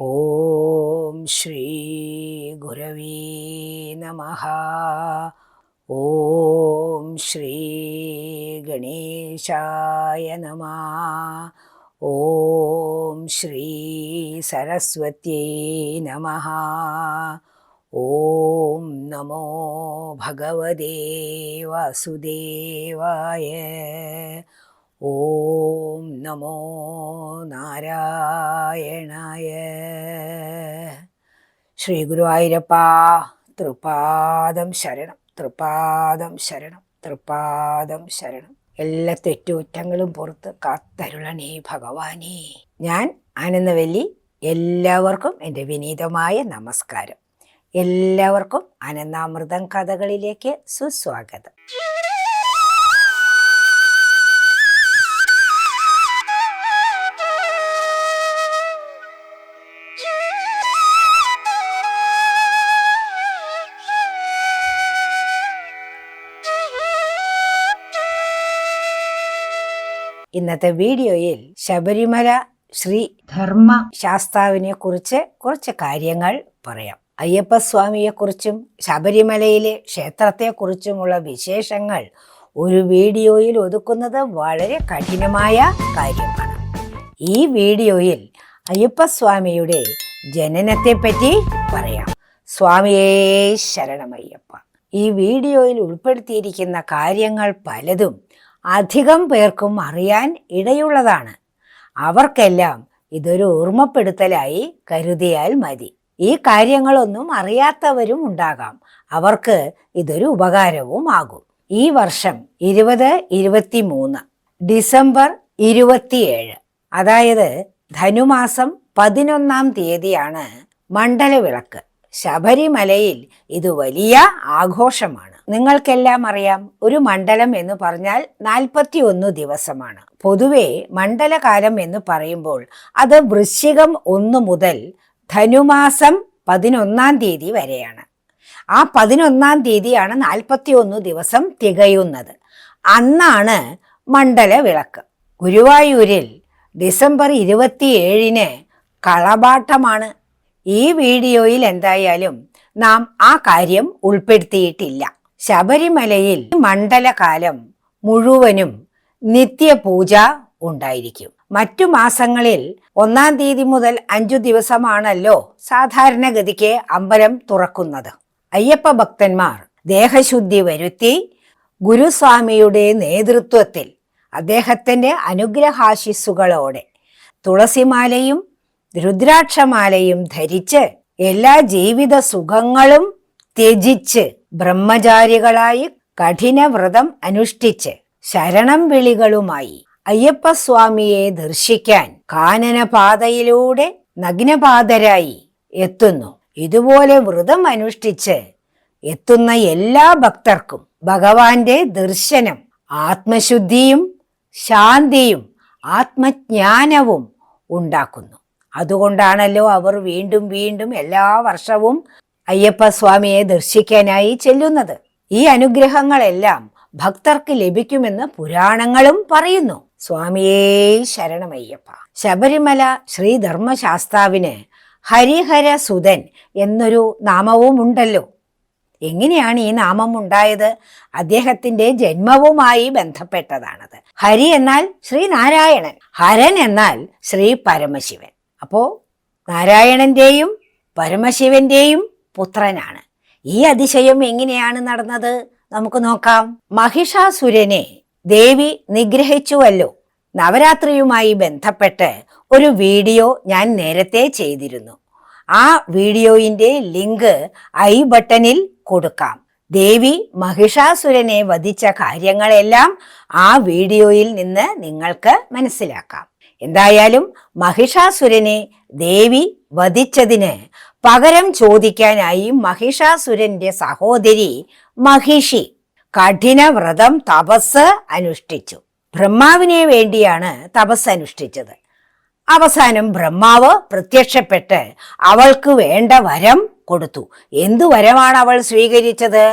ॐ श्रीगुरवे नमः। ॐ श्रीगणेशाय नमः। ॐ श्रीसरस्वत्यै नमः। ॐ नमो भगवते वासुदेवाय ഓം നമോ നാരായണായ. ശ്രീ ഗുരുവായൂരപ്പ തൃപാദം ശരണം തൃപാദം ശരണം തൃപാദം ശരണം. എല്ലാ തെറ്റുറ്റങ്ങളും പുറത്ത് കാത്തരുളണേ ഭഗവാനേ. ഞാൻ ആനന്ദവല്ലി എല്ലാവർക്കും എന്റെ വിനീതമായ നമസ്കാരം. എല്ലാവർക്കും അനന്താമൃതം കഥകളിലേക്ക് സുസ്വാഗതം. ഇന്നത്തെ വീഡിയോയിൽ ശബരിമല ശ്രീ ധർമ്മ ശാസ്താവിനെ കുറിച്ച് കുറച്ച് കാര്യങ്ങൾ പറയാം. അയ്യപ്പസ്വാമിയെക്കുറിച്ചും ശബരിമലയിലെ ക്ഷേത്രത്തെക്കുറിച്ചുമുള്ള വിശേഷങ്ങൾ ഒരു വീഡിയോയിൽ ഒതുക്കുന്നത് വളരെ കഠിനമായ കാര്യമാണ്. ഈ വീഡിയോയിൽ അയ്യപ്പസ്വാമിയുടെ ജനനത്തെപ്പറ്റി പറയാം. സ്വാമിയേ ശരണമയ്യപ്പ. ഈ വീഡിയോയിൽ ഉൾപ്പെടുത്തിയിരിക്കുന്ന കാര്യങ്ങൾ പലതും അധികം പേർക്കും അറിയാൻ ഇടയുള്ളതാണ്. അവർക്കെല്ലാം ഇതൊരു ഓർമ്മപ്പെടുത്തലായി കരുതിയാൽ മതി. ഈ കാര്യങ്ങളൊന്നും അറിയാത്തവരും ഉണ്ടാകാം. അവർക്ക് ഇതൊരു ഉപകാരവും ആകും. ഈ വർഷം ഇരുപത് ഇരുപത്തി മൂന്ന് ഡിസംബർ ഇരുപത്തിയേഴ് അതായത് ധനുമാസം പതിനൊന്നാം തീയതിയാണ് മണ്ഡലവിളക്ക്. ശബരിമലയിൽ ഇത് വലിയ ആഘോഷമാണ്. നിങ്ങൾക്കെല്ലാം അറിയാം ഒരു മണ്ഡലം എന്ന് പറഞ്ഞാൽ നാൽപ്പത്തി ഒന്ന് ദിവസമാണ്. പൊതുവെ മണ്ഡലകാലം എന്ന് പറയുമ്പോൾ അത് വൃശ്ചികം ഒന്ന് മുതൽ ധനുമാസം പതിനൊന്നാം തീയതി വരെയാണ്. ആ പതിനൊന്നാം തീയതിയാണ് നാൽപ്പത്തി ഒന്ന് ദിവസം തികയുന്നത്. അന്നാണ് മണ്ഡല വിളക്ക് ഗുരുവായൂരിൽ ഡിസംബർ ഇരുപത്തിയേഴിന് കളപാട്ടമാണ്. ഈ വീഡിയോയിൽ എന്തായാലും നാം ആ കാര്യം ഉൾപ്പെടുത്തിയിട്ടില്ല. ശബരിമലയിൽ മണ്ഡലകാലം മുഴുവനും നിത്യപൂജ ഉണ്ടായിരിക്കും. മറ്റു മാസങ്ങളിൽ ഒന്നാം തീയതി മുതൽ അഞ്ചു ദിവസമാണല്ലോ സാധാരണഗതിക്ക് അമ്പലം തുറക്കുന്നത്. അയ്യപ്പ ഭക്തന്മാർ ദേഹശുദ്ധി വരുത്തി ഗുരുസ്വാമിയുടെ നേതൃത്വത്തിൽ അദ്ദേഹത്തിന്റെ അനുഗ്രഹാശിസ്സുകളോടെ തുളസിമാലയും രുദ്രാക്ഷമാലയും ധരിച്ച് എല്ലാ ജീവിത സുഖങ്ങളും ത്യജിച്ച് ബ്രഹ്മചാരികളായി കഠിന വ്രതം അനുഷ്ഠിച്ച് ശരണം വിളികളുമായി അയ്യപ്പസ്വാമിയെ ദർശിക്കാൻ കാനനപാതയിലൂടെ നഗ്നപാതരായി എത്തുന്നു. ഇതുപോലെ വ്രതം അനുഷ്ഠിച്ച് എത്തുന്ന എല്ലാ ഭക്തർക്കും ഭഗവാന്റെ ദർശനം ആത്മശുദ്ധിയും ശാന്തിയും ആത്മജ്ഞാനവും ഉണ്ടാക്കുന്നു. അതുകൊണ്ടാണല്ലോ അവർ വീണ്ടും വീണ്ടും എല്ലാ വർഷവും അയ്യപ്പസ്വാമിയെ ദർശിക്കാനായി ചെല്ലുന്നത്. ഈ അനുഗ്രഹങ്ങളെല്ലാം ഭക്തർക്ക് ലഭിക്കുമെന്ന് പുരാണങ്ങളും പറയുന്നു. സ്വാമിയേ ശരണമയ്യപ്പ. ശബരിമല ശ്രീധർമ്മശാസ്താവിന് ഹരിഹര സുതൻ എന്നൊരു നാമവും ഉണ്ടല്ലോ എങ്ങനെയാണ് ഈ നാമം ഉണ്ടായത് അദ്ദേഹത്തിന്റെ ജന്മവുമായി ബന്ധപ്പെട്ടതാണത്. ഹരി എന്നാൽ ശ്രീ നാരായണൻ ഹരൻ എന്നാൽ ശ്രീ പരമശിവൻ അപ്പോ നാരായണന്റെയും പരമശിവന്റെയും പുത്രനാണ്. ഈ അതിശയം എങ്ങനെയാണ് നടന്നത്? നമുക്ക് നോക്കാം. മഹിഷാസുരനെ ദേവി നിഗ്രഹിച്ചുവല്ലോ. നവരാത്രിയുമായി ബന്ധപ്പെട്ട് ഒരു വീഡിയോ ഞാൻ നേരത്തെ ചെയ്തിരുന്നു. ആ വീഡിയോയിന്റെ ലിങ്ക് ഐ ബട്ടണിൽ കൊടുക്കാം. ദേവി മഹിഷാസുരനെ വധിച്ച കാര്യങ്ങളെല്ലാം ആ വീഡിയോയിൽ നിന്ന് നിങ്ങൾക്ക് മനസ്സിലാക്കാം. എന്തായാലും മഹിഷാസുരനെ ദേവി വധിച്ചതിന് പകരം ചോദിക്കാനായി മഹിഷാസുരന്റെ സഹോദരി മഹിഷി കഠിന വ്രതം തപസ് അനുഷ്ഠിച്ചു. ബ്രഹ്മാവിനെ വേണ്ടിയാണ് തപസ് അനുഷ്ഠിച്ചത്. അവസാനം ബ്രഹ്മാവ് പ്രത്യക്ഷപ്പെട്ട് അവൾക്ക് വേണ്ട വരം കൊടുത്തു. എന്തു വരമാണ് അവൾ സ്വീകരിച്ചത്?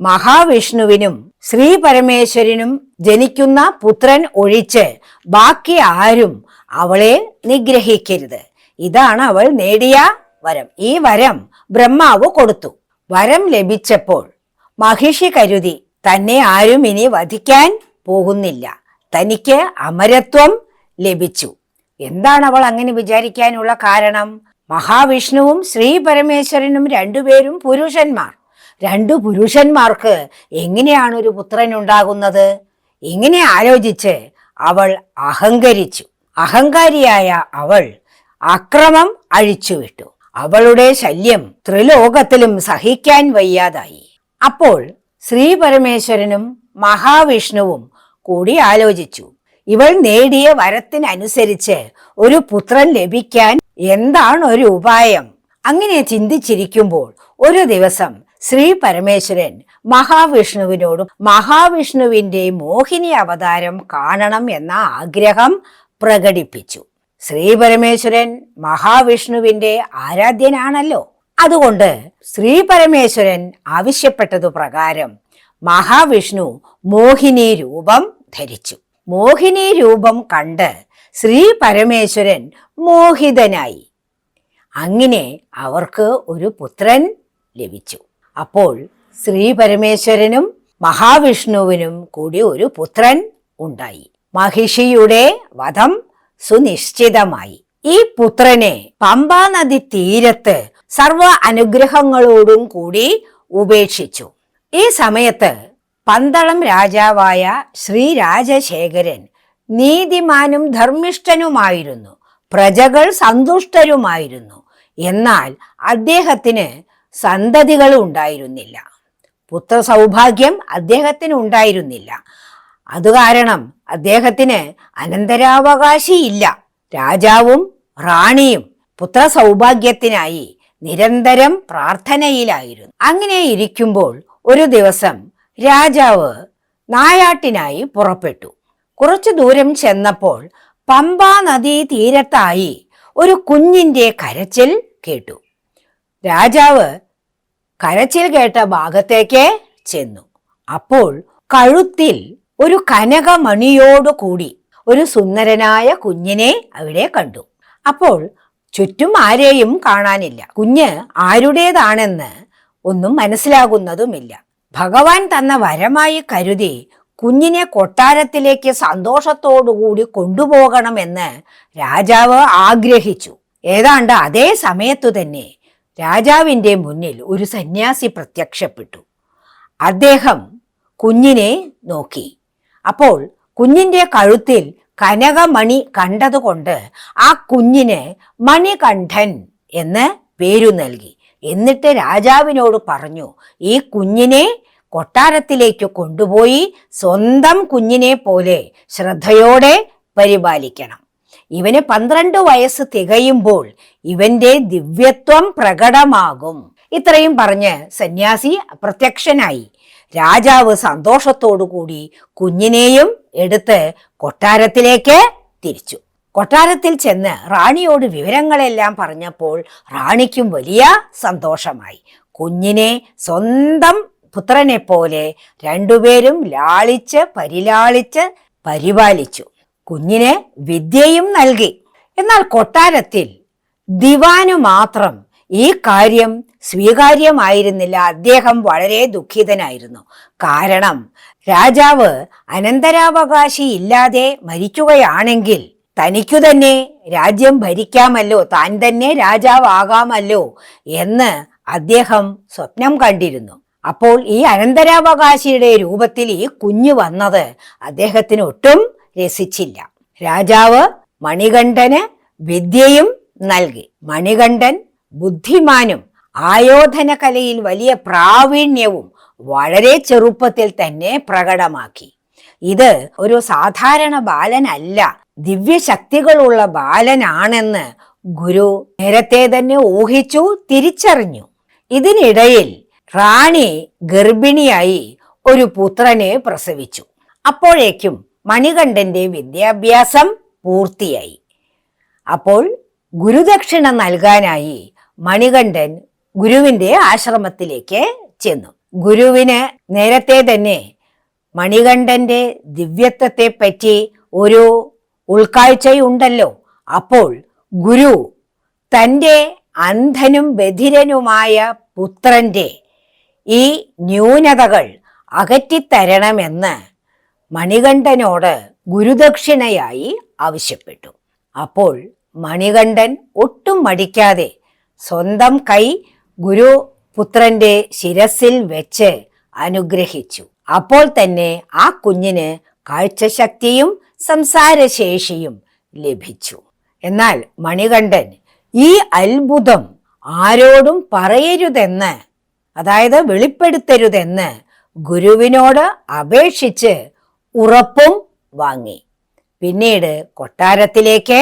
മഹാവിഷ്ണുവിനും ശ്രീ പരമേശ്വരനും ജനിക്കുന്ന പുത്രൻ ഒഴിച്ച് ബാക്കി ആരും അവളെ നിഗ്രഹിക്കരുത്. ഇതാണ് അവൾ നേടിയ വരം. ഈ വരം ബ്രഹ്മാവ് കൊടുത്തു. വരം ലഭിച്ചപ്പോൾ മഹിഷി കരുതി തന്നെ ആരും ഇനി വധിക്കാൻ പോകുന്നില്ല. തനിക്ക് അമരത്വം ലഭിച്ചു. എന്താണ് അവൾ അങ്ങനെ വിചാരിക്കാനുള്ള കാരണം? മഹാവിഷ്ണുവും ശ്രീ പരമേശ്വരനും രണ്ടുപേരും പുരുഷന്മാർ. രണ്ടു പുരുഷന്മാർക്ക് എങ്ങനെയാണ് ഒരു പുത്രൻ ഉണ്ടാകുന്നത്? ഇങ്ങനെ ആലോചിച്ച് അവൾ അഹങ്കരിച്ചു. അഹങ്കാരിയായ അവൾ അക്രമം അഴിച്ചുവിട്ടു. അവളുടെ ശല്യം ത്രിലോകത്തിലും സഹിക്കാൻ വയ്യാതായി. അപ്പോൾ ശ്രീ പരമേശ്വരനും മഹാവിഷ്ണുവും കൂടി ആലോചിച്ചു. ഇവൾ നേടിയ വരത്തിനനുസരിച്ച് ഒരു പുത്രൻ ലഭിക്കാൻ എന്താണ് ഒരു ഉപായം? അങ്ങനെ ചിന്തിച്ചിരിക്കുമ്പോൾ ഒരു ദിവസം ശ്രീ പരമേശ്വരൻ മഹാവിഷ്ണുവിനോടും മഹാവിഷ്ണുവിന്റെ മോഹിനി അവതാരം കാണണം എന്ന ആഗ്രഹം പ്രകടിപ്പിച്ചു. ശ്രീ പരമേശ്വരൻ മഹാവിഷ്ണുവിന്റെ ആരാധ്യനാണല്ലോ. അതുകൊണ്ട് ശ്രീ പരമേശ്വരൻ ആവശ്യപ്പെട്ടതു പ്രകാരം മഹാവിഷ്ണു മോഹിനി രൂപം ധരിച്ചു. മോഹിനി രൂപം കണ്ട് ശ്രീ പരമേശ്വരൻ മോഹിതനായി. അങ്ങനെ അവർക്ക് ഒരു പുത്രൻ ലഭിച്ചു. അപ്പോൾ ശ്രീ പരമേശ്വരനും മഹാവിഷ്ണുവിനും കൂടി ഒരു പുത്രൻ ഉണ്ടായി. മഹിഷിയുടെ വധം സുനിശ്ചിതമായി. ഈ പുത്രനെ പമ്പാ നദി തീരത്ത് സർവ അനുഗ്രഹങ്ങളോടും കൂടി ഉപേക്ഷിച്ചു. ഈ സമയത്ത് പന്തളം രാജാവായ ശ്രീ രാജശേഖരൻ നീതിമാനും ധർമ്മിഷ്ഠനുമായിരുന്നു. പ്രജകൾ സന്തുഷ്ടരുമായിരുന്നു. എന്നാൽ അദ്ദേഹത്തിന് സന്തതികൾ ഉണ്ടായിരുന്നില്ല പുത്ര സൗഭാഗ്യം അദ്ദേഹത്തിന് ഉണ്ടായിരുന്നില്ല അത് കാരണം അദ്ദേഹത്തിന് അനന്തരാവകാശിയില്ല. രാജാവും റാണിയും പുത്ര സൗഭാഗ്യത്തിനായി നിരന്തരം പ്രാർത്ഥനയിലായിരുന്നു. അങ്ങനെ ഇരിക്കുമ്പോൾ ഒരു ദിവസം രാജാവ് നായാട്ടിനായി പുറപ്പെട്ടു. കുറച്ചു ദൂരം ചെന്നപ്പോൾ പമ്പാ നദീ തീരത്തായി ഒരു കുഞ്ഞിന്റെ കരച്ചിൽ കേട്ടു. രാജാവ് കരച്ചിൽ കേട്ട ഭാഗത്തേക്ക് ചെന്നു. അപ്പോൾ കഴുത്തിൽ ഒരു കനകമണിയോടു കൂടി ഒരു സുന്ദരനായ കുഞ്ഞിനെ അവിടെ കണ്ടു. അപ്പോൾ ചുറ്റും ആരെയും കാണാനില്ല. കുഞ്ഞ് ആരുടേതാണെന്ന് ഒന്നും മനസ്സിലാകുന്നതുമില്ല. ഭഗവാൻ തന്ന വരമായി കരുതി കുഞ്ഞിനെ കൊട്ടാരത്തിലേക്ക് സന്തോഷത്തോടുകൂടി കൊണ്ടുപോകണമെന്ന് രാജാവ് ആഗ്രഹിച്ചു. ഏതാണ്ട് അതേ സമയത്തു തന്നെ രാജാവിന്റെ മുന്നിൽ ഒരു സന്യാസി പ്രത്യക്ഷപ്പെട്ടു. അദ്ദേഹം കുഞ്ഞിനെ നോക്കി. അപ്പോൾ കുഞ്ഞിന്റെ കഴുത്തിൽ കനകമണി കണ്ടതുകൊണ്ട് ആ കുഞ്ഞിന് മണികണ്ഠൻ എന്ന് പേരു നൽകി. എന്നിട്ട് രാജാവിനോട് പറഞ്ഞു ഈ കുഞ്ഞിനെ കൊട്ടാരത്തിലേക്ക് കൊണ്ടുപോയി സ്വന്തം കുഞ്ഞിനെ പോലെ ശ്രദ്ധയോടെ പരിപാലിക്കണം. ഇവന് പന്ത്രണ്ട് വയസ്സ് തികയുമ്പോൾ ഇവന്റെ ദിവ്യത്വം പ്രകടമാകും. ഇത്രയും പറഞ്ഞ് സന്യാസി പ്രത്യക്ഷനായി രാജാവ് സന്തോഷത്തോടുകൂടി കുഞ്ഞിനെയും എടുത്ത് കൊട്ടാരത്തിലേക്ക് തിരിച്ചു. കൊട്ടാരത്തിൽ ചെന്ന് റാണിയോട് വിവരങ്ങളെല്ലാം പറഞ്ഞപ്പോൾ റാണിക്കും വലിയ സന്തോഷമായി. കുഞ്ഞിനെ സ്വന്തം പുത്രനെ പോലെ രണ്ടുപേരും ലാളിച്ച് പരിലാളിച്ച് പരിപാലിച്ചു. കുഞ്ഞിന് വിദ്യയും നൽകി. എന്നാൽ കൊട്ടാരത്തിൽ ദിവാനു മാത്രം ഈ കാര്യം സ്വീകാര്യമായിരുന്നില്ല. അദ്ദേഹം വളരെ ദുഃഖിതനായിരുന്നു. കാരണം രാജാവ് അനന്തരാവകാശി ഇല്ലാതെ മരിക്കുകയാണെങ്കിൽ തനിക്കു തന്നെ രാജ്യം ഭരിക്കാമല്ലോ താൻ തന്നെ രാജാവാകാമല്ലോ എന്ന് അദ്ദേഹം സ്വപ്നം കണ്ടിരുന്നു. അപ്പോൾ ഈ അനന്തരാവകാശിയുടെ രൂപത്തിൽ ഈ കുഞ്ഞു വന്നത് അദ്ദേഹത്തിന് ഒട്ടും രസിച്ചില്ല. രാജാവ് മണികണ്ഠന് വിദ്യയും നൽകി. മണികണ്ഠൻ ബുദ്ധിമാനും ആയോധന കലയിൽ വലിയ പ്രാവീണ്യവും വളരെ ചെറുപ്പത്തിൽ തന്നെ പ്രകടമാക്കി. ഇത് ഒരു സാധാരണ ബാലനല്ല ദിവ്യശക്തികളുള്ള ബാലനാണെന്ന് ഗുരു നേരത്തെ തന്നെ ഊഹിച്ചു തിരിച്ചറിഞ്ഞു. ഇതിനിടയിൽ റാണി ഗർഭിണിയായി ഒരു പുത്രനെ പ്രസവിച്ചു. അപ്പോഴേക്കും മണികണ്ഠന്റെ വിദ്യാഭ്യാസം പൂർത്തിയായി. അപ്പോൾ ഗുരുദക്ഷിണ നൽകാനായി മണികണ്ഠൻ ഗുരുവിന്റെ ആശ്രമത്തിലേക്ക് ചെന്നു. ഗുരുവിന് നേരത്തെ തന്നെ മണികണ്ഠന്റെ ദിവ്യത്വത്തെ പറ്റി ഒരു ഉൾക്കാഴ്ചയുണ്ടല്ലോ. അപ്പോൾ ഗുരു തന്റെ അന്ധനും ബധിരനുമായ പുത്രന്റെ ഈ ന്യൂനതകൾ അകറ്റിത്തരണമെന്ന് മണികണ്ഠനോട് ഗുരുദക്ഷിണയായി ആവശ്യപ്പെട്ടു. അപ്പോൾ മണികണ്ഠൻ ഒട്ടും മടിക്കാതെ സ്വന്തം കൈ ഗുരു പുത്രന്റെ ശിരസിൽ വെച്ച് അനുഗ്രഹിച്ചു. അപ്പോൾ തന്നെ ആ കുഞ്ഞിന് കാഴ്ചശക്തിയും സംസാരശേഷിയും ലഭിച്ചു. എന്നാൽ മണികണ്ഠൻ ഈ അത്ഭുതം ആരോടും പറയരുതെന്ന് അതായത് വെളിപ്പെടുത്തരുതെന്ന് ഗുരുവിനോട് അപേക്ഷിച്ച് ഉറപ്പും വാങ്ങി. പിന്നീട് കൊട്ടാരത്തിലേക്ക്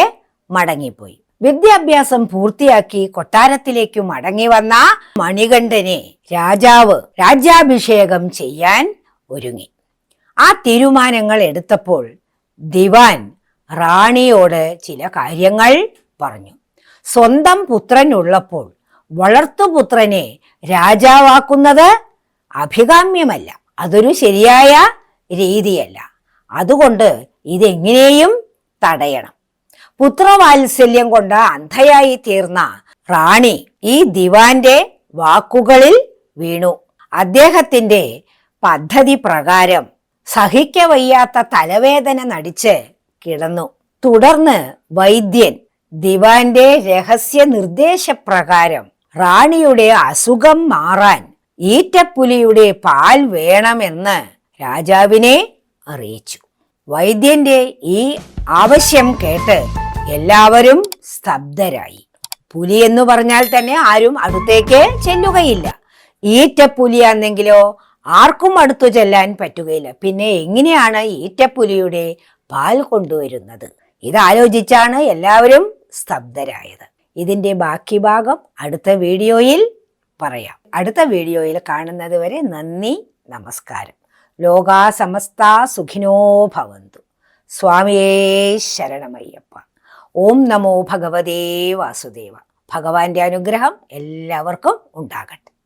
മടങ്ങിപ്പോയി. വിദ്യാഭ്യാസം പൂർത്തിയാക്കി കൊട്ടാരത്തിലേക്ക് മടങ്ങി വന്ന മണികണ്ഠനെ രാജാവ് രാജ്യാഭിഷേകം ചെയ്യാൻ ഒരുങ്ങി. ആ തീരുമാനങ്ങൾ എടുത്തപ്പോൾ ദിവാൻ റാണിയോട് ചില കാര്യങ്ങൾ പറഞ്ഞു. സ്വന്തം പുത്രൻ ഉള്ളപ്പോൾ വളർത്തുപുത്രനെ രാജാവാക്കുന്നത് അഭികാമ്യമല്ല അതൊരു ശരിയായ രീതിയല്ല. അതുകൊണ്ട് ഇതെങ്ങനെയും തടയണം. പുത്രവാത്സല്യം കൊണ്ട് അന്ധയായി തീർന്ന റാണി ഈ ദിവാന്റെ വാക്കുകളിൽ വീണു. അദ്ദേഹത്തിന്റെ പദ്ധതി പ്രകാരം സഹിക്കവയ്യാത്ത തലവേദന നടിച്ച് കിടന്നു. തുടർന്ന് വൈദ്യൻ ദിവാന്റെ രഹസ്യ നിർദ്ദേശപ്രകാരം റാണിയുടെ അസുഖം മാറാൻ ഈറ്റപ്പുലിയുടെ പാൽ വേണമെന്ന് രാജാവിനെ അറിയിച്ചു. വൈദ്യന്റെ ഈ ആവശ്യം കേട്ട് എല്ലാവരും സ്തബ്ധരായി. പുലി എന്ന് പറഞ്ഞാൽ തന്നെ ആരും അടുത്തേക്ക് ചെല്ലുകയില്ല. ഈറ്റപ്പുലിയാണെങ്കിലോ ആർക്കും അടുത്തു ചെല്ലാൻ പറ്റുകയില്ല. പിന്നെ എങ്ങനെയാണ് ഈറ്റപ്പുലിയുടെ പാൽ കൊണ്ടുവരുന്നത്? ഇതാലോചിച്ചാണ് എല്ലാവരും സ്തബ്ധരായത്. ഇതിന്റെ ബാക്കി ഭാഗം അടുത്ത വീഡിയോയിൽ പറയാം. അടുത്ത വീഡിയോയിൽ കാണുന്നത് വരെ നന്ദി നമസ്കാരം. ലോകാ സമസ്ത സുഖിനോ ഭവന്തു. സ്വാമിയേ ശരണമയ്യപ്പ. ഓം നമോ ഭഗവതേ വാസുദേവ. ഭഗവാന്റെ അനുഗ്രഹം എല്ലാവർക്കും ഉണ്ടാകട്ടെ.